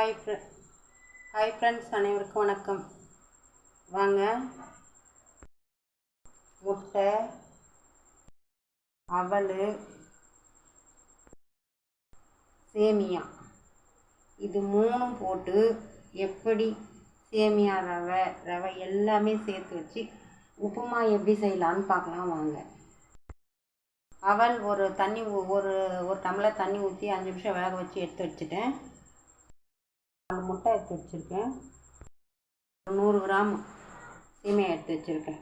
Hi ஃப்ரெ hi friends அனைவருக்கும் வணக்கம். வாங்க. முட்டை அவல் சேமியா. இது மூணும் போட்டு எப்படி சேமியா ரவை ரவை எல்லாமே சேர்த்து வச்சு உப்புமா எப்படி செய்யலான்னு பார்க்கலாம் வாங்க. அவல் ஒரு தண்ணி ஒரு ஒரு டம்ளர் தண்ணி ஊற்றி அஞ்சு நிமிஷம் வேக வச்சு எடுத்து வச்சுட்டேன். நாலு முட்டை எடுத்து வச்சுருக்கேன். நூறு கிராம் சீமையை எடுத்து வச்சுருக்கேன்.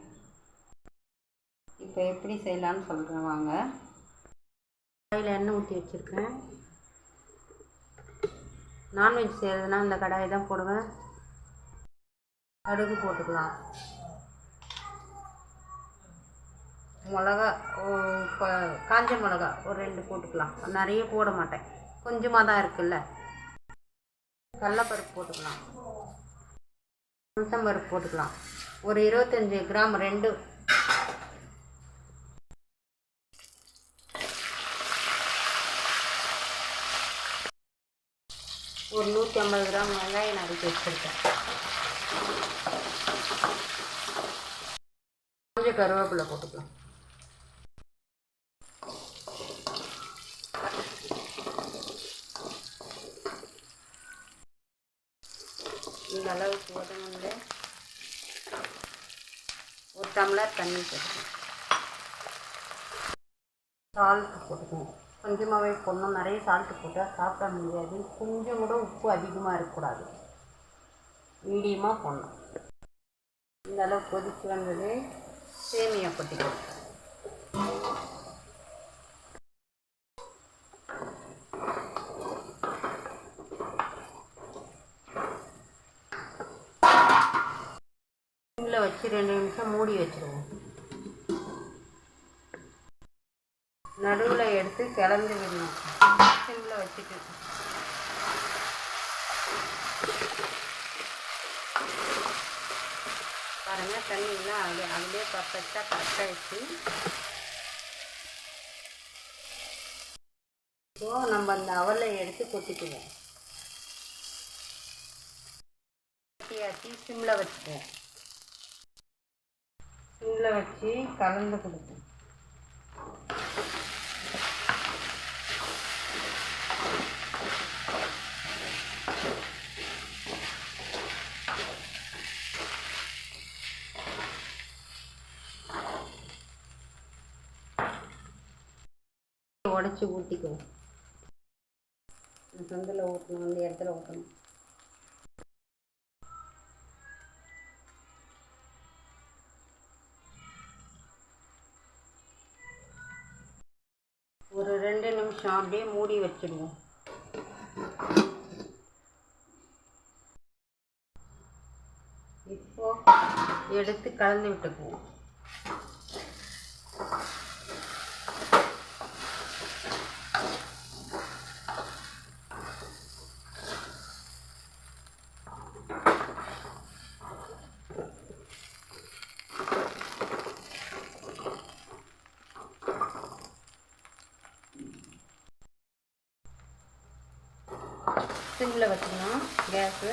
இப்போ எப்படி செய்யலான்னு சொல்கிறேன் வாங்க. கடாயில் எண்ணெய் ஊற்றி வச்சுருக்கேன். நான்வெஜ் செய்கிறதுனா இந்த கடாயை தான் போடுவேன். கடுகு போட்டுக்கலாம். மிளகா ஓ- காஞ்ச மிளகா ஒரு ரெண்டு போட்டுக்கலாம். நிறைய போட மாட்டேன். கொஞ்சமாக தான் இருக்குல்ல. கடலப்பருப்பு போட்டுக்கலாம். உளுத்தம்பருப்பு போட்டுக்கலாம். ஒரு இருபத்தஞ்சி கிராம் ரெண்டு. ஒரு நூற்றி ஐம்பது கிராம் வெங்காயம் நறுக்கி வச்சுருக்கேன். கொஞ்சம் கருவேப்பிலை போட்டுக்கலாம். இந்த அளவுக்கு உதவுங்க ஒரு டம்ளர் தண்ணி போட்டுக்கணும். சால்ட்டு போட்டுக்கணும். கொஞ்சமாகவே போடணும். நிறைய சால்ட்டு போட்டால் சாப்பிட முடியாது. கொஞ்சம் கூட உப்பு அதிகமாக இருக்கக்கூடாது. மீடியமாக போடணும். இந்த அளவு கொதிச்சு வந்தது சேமியா கொட்டிக்கணும். சிம்மில் வச்சு ரெண்டு நிமிஷம் மூடி வச்சுருவோம். நடுவில் எடுத்து கிளந்து விடணும். சிம்மில் வச்சுட்டு. பாருங்கள் தண்ணியெல்லாம் அது அப்படியே பர்ஃபெக்டாக கரெக்டாக இப்போது நம்ம அந்த அவலை எடுத்து கொட்டிக்குவோம். சிம்மில் வச்சுக்குவோம். சிம்மில் வச்சு கலந்து கொடுப்போம் உடச்சி ஊற்றிக்குவோம் சந்தில் ஊற்றணும் அந்த இடத்துல ஊற்றணும் நிமிஷம் அப்படியே மூடி வச்சிடுவோம். இப்போ எடுத்து கலந்து விட்டுக்குவோம். சிம்மில் வச்சுக்கணும். கேஸு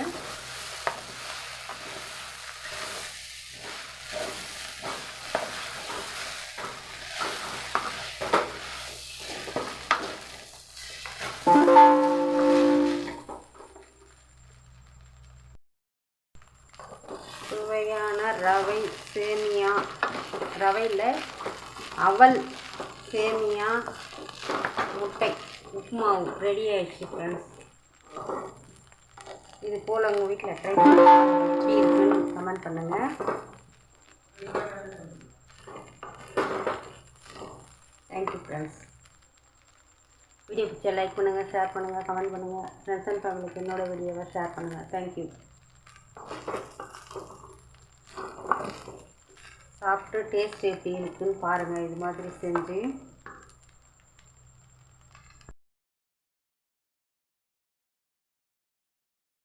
சுவையான ரவை சேமியா. ரவையில் அவல் சேமியா முட்டை உப்புமாவு. ரெடி ஆயிடுச்சு ஃப்ரெண்ட்ஸ் இது போல் உங்கள் வீட்டில் ட்ரை பண்ணி எப்படி இருக்குன்னு கமெண்ட் பண்ணுங்கள் தேங்க்யூ ஃப்ரெண்ட்ஸ் வீடியோ பிடிச்சா லைக் பண்ணுங்கள் ஷேர் பண்ணுங்கள் கமெண்ட் பண்ணுங்கள் ஃப்ரெண்ட்ஸ் அண்ட் ஃபேமிலிக்கு என்னோட வீடியோவை ஷேர் பண்ணுங்கள் தேங்க்யூ சாப்பிட்டு டேஸ்ட் எப்படி இருக்குன்னு பாருங்கள் இது மாதிரி செஞ்சு